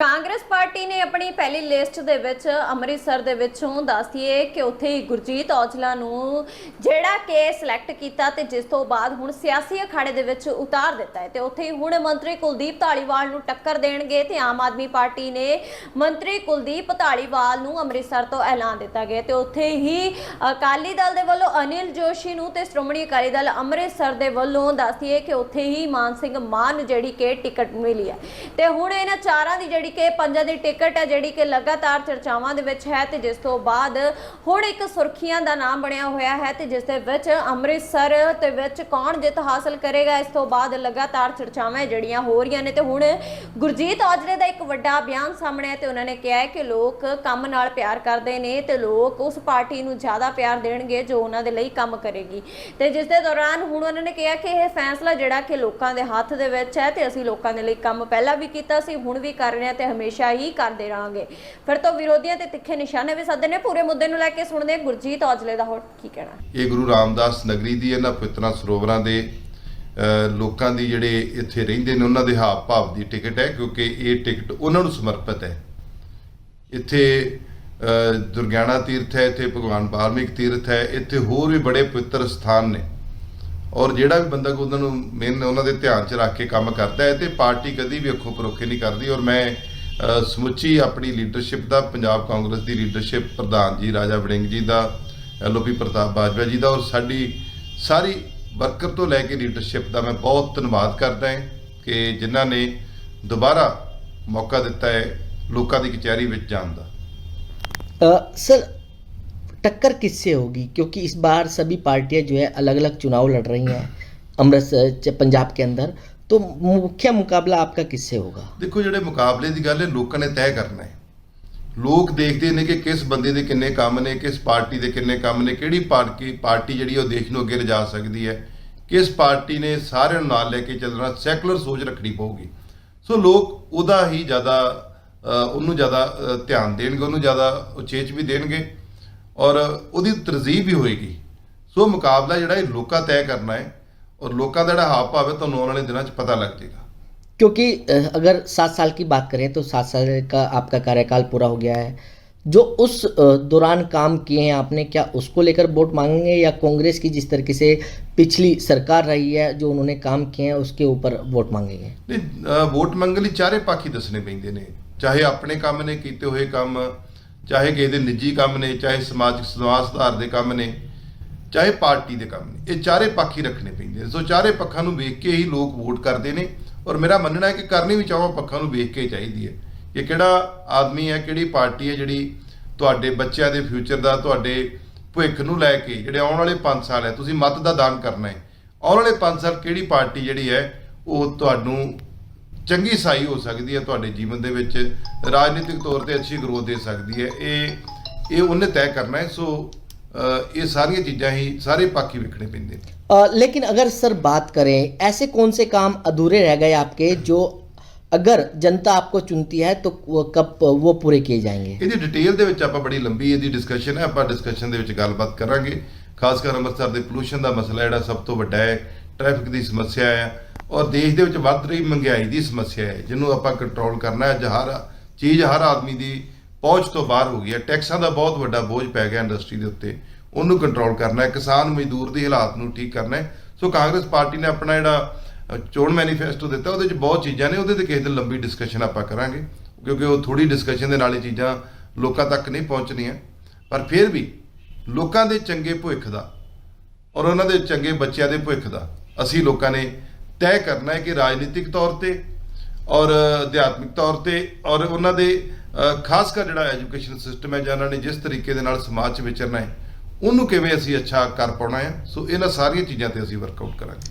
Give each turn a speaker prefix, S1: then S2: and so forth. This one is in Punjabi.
S1: ಕಾಂಗ್ರೆಸ್ ਕਾਂਗਰਸ ਪਾਰਟੀ ਨੇ ਆਪਣੀ ਪਹਿਲੀ ਲਿਸਟ ਦੇ ਵਿੱਚ ਅੰਮ੍ਰਿਤਸਰ ਦੇ ਵਿੱਚੋਂ ਦੱਸਦੀਏ ਕਿ ਉੱਥੇ ਹੀ ਗੁਰਜੀਤ ਔਜਲਾ ਨੂੰ ਜਿਹੜਾ ਕਿ ਸਿਲੈਕਟ ਕੀਤਾ ਤੇ ਜਿਸ ਤੋਂ ਬਾਅਦ ਹੁਣ ਸਿਆਸੀ ਅਖਾੜੇ ਦੇ ਵਿੱਚ ਉਤਾਰ ਦਿੱਤਾ ਹੈ। ਤੇ ਉੱਥੇ ਹੀ ਹੁਣ ਮੰਤਰੀ ਕੁਲਦੀਪ ਢਾਲੀਵਾਲ ਨੂੰ ਟੱਕਰ ਦੇਣਗੇ ਤੇ ਆਮ ਆਦਮੀ ਪਾਰਟੀ ਨੇ ਮੰਤਰੀ ਕੁਲਦੀਪ ਢਾਲੀਵਾਲ ਨੂੰ ਅੰਮ੍ਰਿਤਸਰ ਤੋਂ ਐਲਾਨ ਦਿੱਤਾ ਗਿਆ ਤੇ ਉੱਥੇ ਹੀ ਅਕਾਲੀ ਦਲ ਦੇ ਵੱਲੋਂ ਅਨਿਲ ਜੋਸ਼ੀ ਨੂੰ ਤੇ ਸ਼੍ਰੋਮਣੀ ਅਕਾਲੀ ਦਲ ਅੰਮ੍ਰਿਤਸਰ ਦੇ ਵੱਲੋਂ ਦੱਸਦੀਏ ਕਿ ਉੱਥੇ ਹੀ ਮਾਨ ਸਿੰਘ ਮਾਨ ਨੂੰ ਜਿਹੜੀ ਕਿ ਟਿਕਟ ਮਿਲੀ ਹੈ। ਤੇ ਹੁਣ ਇਹਨਾਂ ਚਾਰਾਂ ਦੀ ਜਿਹੜੀ ਕਿ ਪੰਜਾਂ ਦੀ ਟਿਕਟ ਹੈ, ਜਿਹੜੀ ਕਿ ਲਗਾਤਾਰ ਚਰਚਾਵਾਂ ਦੇ ਵਿੱਚ ਹੈ ਤੇ ਜਿਸ ਤੋਂ ਬਾਅਦ ਹੁਣ ਇੱਕ ਸੁਰਖੀਆਂ ਦਾ ਨਾਮ ਬਣਿਆ ਹੋਇਆ ਹੈ ਤੇ ਜਿਸ ਦੇ ਵਿੱਚ ਅੰਮ੍ਰਿਤਸਰ ਤੇ ਵਿੱਚ ਕੌਣ ਜਿੱਤ ਹਾਸਲ ਕਰੇਗਾ, ਇਸ ਤੋਂ ਬਾਅਦ ਲਗਾਤਾਰ ਚਰਚਾਵਾਂ ਜਿਹੜੀਆਂ ਹੋ ਰਹੀਆਂ ਨੇ ਤੇ ਹੁਣ ਗੁਰਜੀਤ ਔਜਲੇ ਦਾ ਇੱਕ ਵੱਡਾ ਬਿਆਨ ਸਾਹਮਣੇ ਹੈ ਤੇ ਉਹਨਾਂ ਨੇ ਕਿਹਾ ਹੈ ਕਿ ਲੋਕ ਕੰਮ ਨਾਲ ਪਿਆਰ ਕਰਦੇ ਨੇ ਤੇ ਲੋਕ ਉਸ ਪਾਰਟੀ ਨੂੰ ਜ਼ਿਆਦਾ ਪਿਆਰ ਦੇਣਗੇ ਜੋ ਉਹਨਾਂ ਦੇ ਲਈ ਕੰਮ ਕਰੇਗੀ। ਤੇ ਜਿਸ ਦੇ ਦੌਰਾਨ ਹੁਣ ਉਹਨਾਂ ਨੇ ਕਿਹਾ ਕਿ ਇਹ ਫੈਸਲਾ ਜਿਹੜਾ ਕਿ ਲੋਕਾਂ ਦੇ ਹੱਥ ਦੇ ਵਿੱਚ ਹੈ ਤੇ ਅਸੀਂ ਲੋਕਾਂ ਦੇ ਲਈ ਕੰਮ ਪਹਿਲਾਂ ਵੀ ਕੀਤਾ ਸੀ, ਹੁਣ ਵੀ ਕਰ ਰਹੇ ਹਾਂ ਤੇ ਹਮੇਸ਼ਾ ਹੀ ਕਰਦੇ ਰਹਾਂਗੇ। ਫਿਰ ਤੋਂ ਵਿਰੋਧੀਆਂ ਤੇ ਤਿੱਖੇ ਨਿਸ਼ਾਨੇ ਵੀ ਸਾਧੇ ਨੇ ਪੂਰੇ ਮੁੱਦੇ ਨੂੰ ਲੈ ਕੇ ਸੁਣਦੇ ਹਾਂ ਗੁਰਜੀਤ ਔਜਲੇ ਦਾ ਹੋਰ ਕੀ ਕਹਿਣਾ।
S2: ਇਹ ਗੁਰੂ ਰਾਮਦਾਸ ਨਗਰੀ ਦੀ ਇਹਨਾਂ ਪਵਿੱਤਰਾਂ ਸਰੋਵਰਾਂ ਦੇ ਲੋਕਾਂ ਦੀ ਜਿਹੜੇ ਇੱਥੇ ਰਹਿੰਦੇ ਨੇ, ਉਹਨਾਂ ਦੇ ਹਾਵ ਭਾਵ ਦੀ ਟਿਕਟ ਹੈ, ਕਿਉਂਕਿ ਇਹ ਟਿਕਟ ਉਹਨਾਂ ਨੂੰ ਸਮਰਪਿਤ ਹੈ। ਇੱਥੇ ਦੁਰਗਿਆਣਾ ਤੀਰਥ ਹੈ, ਇੱਥੇ ਭਗਵਾਨ ਵਾਲਮੀਕ ਤੀਰਥ ਹੈ, ਇੱਥੇ ਹੋਰ ਵੀ ਬੜੇ ਪਵਿੱਤਰ ਸਥਾਨ ਨੇ। ਔਰ ਜਿਹੜਾ ਵੀ ਬੰਦਾ ਉਹਨਾਂ ਨੂੰ ਮੇਨ ਉਹਨਾਂ ਦੇ ਧਿਆਨ 'ਚ ਰੱਖ ਕੇ ਕੰਮ ਕਰਦਾ ਹੈ, ਤੇ ਪਾਰਟੀ ਕਦੀ ਵੀ ਅੱਖੋਂ ਪਰੋਖੇ ਨਹੀਂ ਕਰਦੀ। ਔਰ ਮੈਂ ਸਮੁੱਚੀ ਆਪਣੀ ਲੀਡਰਸ਼ਿਪ ਦਾ ਪੰਜਾਬ ਕਾਂਗਰਸ ਦੀ ਲੀਡਰਸ਼ਿਪ ਪ੍ਰਧਾਨ ਜੀ ਰਾਜਾ ਵੜਿੰਗ ਜੀ ਦਾ ਐਲਓਪੀ ਪ੍ਰਤਾਪ ਬਾਜਵਾ ਜੀ ਦਾ ਔਰ ਸਾਡੀ ਸਾਰੀ ਵਰਕਰ ਤੋਂ ਲੈ ਕੇ ਲੀਡਰਸ਼ਿਪ ਦਾ ਮੈਂ ਬਹੁਤ ਧੰਨਵਾਦ ਕਰਦਾ ਹਾਂ ਕਿ ਜਿਨ੍ਹਾਂ ਨੇ ਦੁਬਾਰਾ ਮੌਕਾ ਦਿੱਤਾ ਹੈ ਲੋਕਾਂ ਦੀ ਕਚਹਿਰੀ ਵਿੱਚ ਜਾਣ ਦਾ
S3: अ, सर टक्कर किससे होगी क्योंकि इस बार सभी पार्टियां जो है अलग अलग चुनाव लड़ रही हैं अमृतसर च- पंजाब के अंदर तो मुख्य मुकाबला आपका किससे होगा
S2: ਦੇਖੋ ਜਿਹੜੇ ਮੁਕਾਬਲੇ ਦੀ ਗੱਲ ਹੈ ਲੋਕਾਂ ਨੇ ਤੈਅ ਕਰਨਾ ਹੈ ਲੋਕ ਦੇਖਦੇ ਨੇ ਕਿ ਕਿਸ ਬੰਦੇ ਦੇ ਕਿੰਨੇ ਕੰਮ ਨੇ ਕਿਸ ਪਾਰਟੀ ਦੇ ਕਿੰਨੇ ਕੰਮ ਨੇ ਕਿਹੜੀ ਪਾਰਟੀ ਪਾਰਟੀ ਜਿਹੜੀ ਉਹ ਦੇਸ਼ ਨੂੰ ਅੱਗੇ ਲਿਜਾ ਸਕਦੀ ਹੈ ਕਿਸ ਪਾਰਟੀ ਨੇ ਸਾਰਿਆਂ ਨੂੰ ਨਾਲ ਲੈ ਕੇ ਚੱਲਣਾ ਸੈਕੂਲਰ ਸੋਚ ਰੱਖਣੀ ਪਊਗੀ ਸੋ ਲੋਕ ਉਹਦਾ ਹੀ ਜ਼ਿਆਦਾ ਅ, ਉਹਨੂੰ ਜ਼ਿਆਦਾ ਅ, ਧਿਆਨ ਦੇਣਗੇ ਉਹਨੂੰ ਜ਼ਿਆਦਾ ਉਚੇਚ ਵੀ ਦੇਣਗੇ ਔਰ ਉਹਦੀ ਤਰਜੀਹ ਵੀ ਹੋਏਗੀ ਸੋ ਮੁਕਾਬਲਾ ਜਿਹੜਾ ਇਹ ਲੋਕਾਂ ਤੈਅ ਕਰਨਾ ਹੈ ਔਰ ਲੋਕਾਂ ਦਾ ਜਿਹੜਾ ਹਾਵ ਭਾਵ ਹੈ ਤੁਹਾਨੂੰ ਆਉਣ ਵਾਲੇ ਦਿਨਾਂ 'ਚ ਪਤਾ ਲੱਗ ਜਾਏਗਾ
S3: क्योंकि अ, अगर सात साल की बात करें तो सात साल का आपका कार्यकाल पूरा हो गया है जो उस अ, दौरान काम किए हैं आपने क्या उसको लेकर वोट मांगेंगे या कांग्रेस की जिस तरीके से पिछली सरकार रही है जो उन्होंने काम किए हैं उसके ऊपर वोट मांगेंगे
S2: ਨਹੀਂ ਅ, ਵੋਟ ਮੰਗਣ ਲਈ ਚਾਰੇ ਪੱਖ ਹੀ ਦੱਸਣੇ ਪੈਂਦੇ ਨੇ ਚਾਹੇ ਆਪਣੇ ਕੰਮ ਨੇ ਕੀਤੇ ਹੋਏ ਕੰਮ ਚਾਹੇ ਕਿਸੇ ਦੇ ਨਿੱਜੀ ਕੰਮ ਨੇ ਚਾਹੇ ਸਮਾਜਿਕ ਸਮਾਜ ਸੁਧਾਰ ਦੇ ਕੰਮ ਨੇ ਚਾਹੇ ਪਾਰਟੀ ਦੇ ਕੰਮ ਨੇ ਇਹ ਚਾਰੇ ਪੱਖ ਹੀ ਰੱਖਣੇ ਪੈਂਦੇ ਨੇ। ਸੋ ਚਾਰੇ ਪੱਖਾਂ ਨੂੰ ਵੇਖ ਕੇ ਹੀ ਲੋਕ ਵੋਟ ਕਰਦੇ ਨੇ ਔਰ ਮੇਰਾ ਮੰਨਣਾ ਹੈ ਕਿ ਕਰਨੀ ਵੀ ਚਾਹੋ, ਪੱਖਾਂ ਨੂੰ ਵੇਖ ਕੇ ਚਾਹੀਦੀ ਹੈ। ਕਿ ਕਿਹੜਾ ਆਦਮੀ ਹੈ, ਕਿਹੜੀ ਪਾਰਟੀ ਹੈ ਜਿਹੜੀ ਤੁਹਾਡੇ ਬੱਚਿਆਂ ਦੇ ਫਿਊਚਰ ਦਾ, ਤੁਹਾਡੇ ਭਵਿੱਖ ਨੂੰ ਲੈ ਕੇ ਜਿਹੜੇ ਆਉਣ ਵਾਲੇ 5 ਸਾਲ ਹੈ, ਤੁਸੀਂ ਮਤ ਦਾ ਦਾਨ ਕਰਨਾ ਹੈ। ਆਉਣ ਵਾਲੇ 5 ਸਾਲ ਕਿਹੜੀ ਪਾਰਟੀ ਜਿਹੜੀ ਹੈ, ਉਹ ਤੁਹਾਨੂੰ ਚੰਗੀ ਸਾਈ ਹੋ ਸਕਦੀ ਹੈ, ਤੁਹਾਡੇ ਜੀਵਨ ਦੇ ਵਿੱਚ ਰਾਜਨੀਤਿਕ ਤੌਰ ਤੇ ਅੱਛੀ ਗਰੋਥ ਦੇ ਸਕਦੀ ਹੈ। ਇਹ ਇਹ ਉਹਨੇ ਤੈਅ ਕਰਨਾ ਹੈ। ਸੋ ਅ, ਇਹ ਸਾਰੀਆਂ ਚੀਜ਼ਾਂ ਹੀ ਸਾਰੇ ਪੱਖ ਹੀ ਵੇਖਣੇ ਪੈਂਦੇ ਨੇ
S3: अ, लेकिन अगर सर बात करें ऐसे कौन से काम अधूरे रह गए आपके जो अगर जनता आपको चुनती है तो वो कब वो पूरे किए जाएंगे
S2: ਇਹਦੀ ਡਿਟੇਲ ਦੇ ਵਿੱਚ ਆਪਾਂ ਬੜੀ ਲੰਬੀ ਇਹਦੀ ਡਿਸਕਸ਼ਨ ਹੈ ਆਪਾਂ ਡਿਸਕਸ਼ਨ ਦੇ ਵਿੱਚ ਗੱਲਬਾਤ ਕਰਾਂਗੇ ਖਾਸ ਕਰ ਅੰਮ੍ਰਿਤਸਰ ਦੇ ਪੋਲੂਸ਼ਨ ਦਾ ਮਸਲਾ ਜਿਹੜਾ ਸਭ ਤੋਂ ਵੱਡਾ ਹੈ ਟ੍ਰੈਫਿਕ ਦੀ ਸਮੱਸਿਆ ਹੈ ਔਰ ਦੇਸ਼ ਦੇ ਵਿੱਚ ਵੱਧ ਰਹੀ ਮਹਿੰਗਾਈ ਦੀ ਸਮੱਸਿਆ ਹੈ ਜਿਹਨੂੰ ਆਪਾਂ ਕੰਟਰੋਲ ਕਰਨਾ ਹੈ ਅੱਜ ਹਰ ਚੀਜ਼ ਹਰ ਆਦਮੀ ਦੀ ਪਹੁੰਚ ਤੋਂ ਬਾਹਰ ਹੋ ਗਈ ਹੈ। ਟੈਕਸਾਂ ਦਾ ਬਹੁਤ ਵੱਡਾ ਬੋਝ ਪੈ ਗਿਆ ਇੰਡਸਟਰੀ ਦੇ ਉੱਤੇ। ਉਹਨੂੰ ਕੰਟਰੋਲ ਕਰਨਾ ਹੈ। ਕਿਸਾਨ ਮਜ਼ਦੂਰ ਦੀ ਹਾਲਾਤ ਨੂੰ ਠੀਕ ਕਰਨਾ ਹੈ। ਸੋ ਕਾਂਗਰਸ ਪਾਰਟੀ ਨੇ ਆਪਣਾ ਜਿਹੜਾ ਚੋਣ ਮੈਨੀਫੈਸਟੋ ਦਿੱਤਾ, ਉਹਦੇ ਵਿੱਚ ਬਹੁਤ ਚੀਜ਼ਾਂ ਨੇ। ਉਹਦੇ ਤੇ ਕਿਸੇ ਦਿਨ ਲੰਬੀ ਡਿਸਕਸ਼ਨ ਆਪਾਂ ਕਰਾਂਗੇ। ਕਿਉਂਕਿ ਉਹ ਥੋੜੀ ਡਿਸਕਸ਼ਨ ਦੇ ਨਾਲ ਇਹ ਚੀਜ਼ਾਂ ਲੋਕਾਂ ਤੱਕ ਨਹੀਂ ਪਹੁੰਚਣੀਆਂ। ਪਰ ਫਿਰ ਵੀ ਲੋਕਾਂ ਦੇ ਚੰਗੇ ਭਵਿੱਖ ਦਾ ਔਰ ਉਹਨਾਂ ਦੇ ਚੰਗੇ ਬੱਚਿਆਂ ਦੇ ਭਵਿੱਖ ਦਾ ਅਸੀਂ ਲੋਕਾਂ ਨੇ ਤੈਅ ਕਰਨਾ ਹੈ ਕਿ ਰਾਜਨੀਤਿਕ ਤੌਰ ਤੇ ਔਰ ਅਧਿਆਤਮਿਕ ਤੌਰ ਤੇ ਔਰ ਉਹਨਾਂ ਦੇ ਖਾਸ ਕਰ ਜਿਹੜਾ ਐਜੂਕੇਸ਼ਨ ਸਿਸਟਮ ਹੈ, ਜਾਂ ਇਹਨਾਂ ਨੇ ਜਿਸ ਤਰੀਕੇ ਦੇ ਨਾਲ ਸਮਾਜ 'ਚ ਵਿਚਰਨਾ ਹੈ, ਉਹਨੂੰ ਕਿਵੇਂ ਅਸੀਂ ਅੱਛਾ ਕਰ ਪਾਉਣਾ ਹੈ? ਸੋ ਇਹਨਾਂ ਸਾਰੀਆਂ ਚੀਜ਼ਾਂ ਤੇ ਅਸੀਂ ਵਰਕਆਊਟ ਕਰਾਂਗੇ।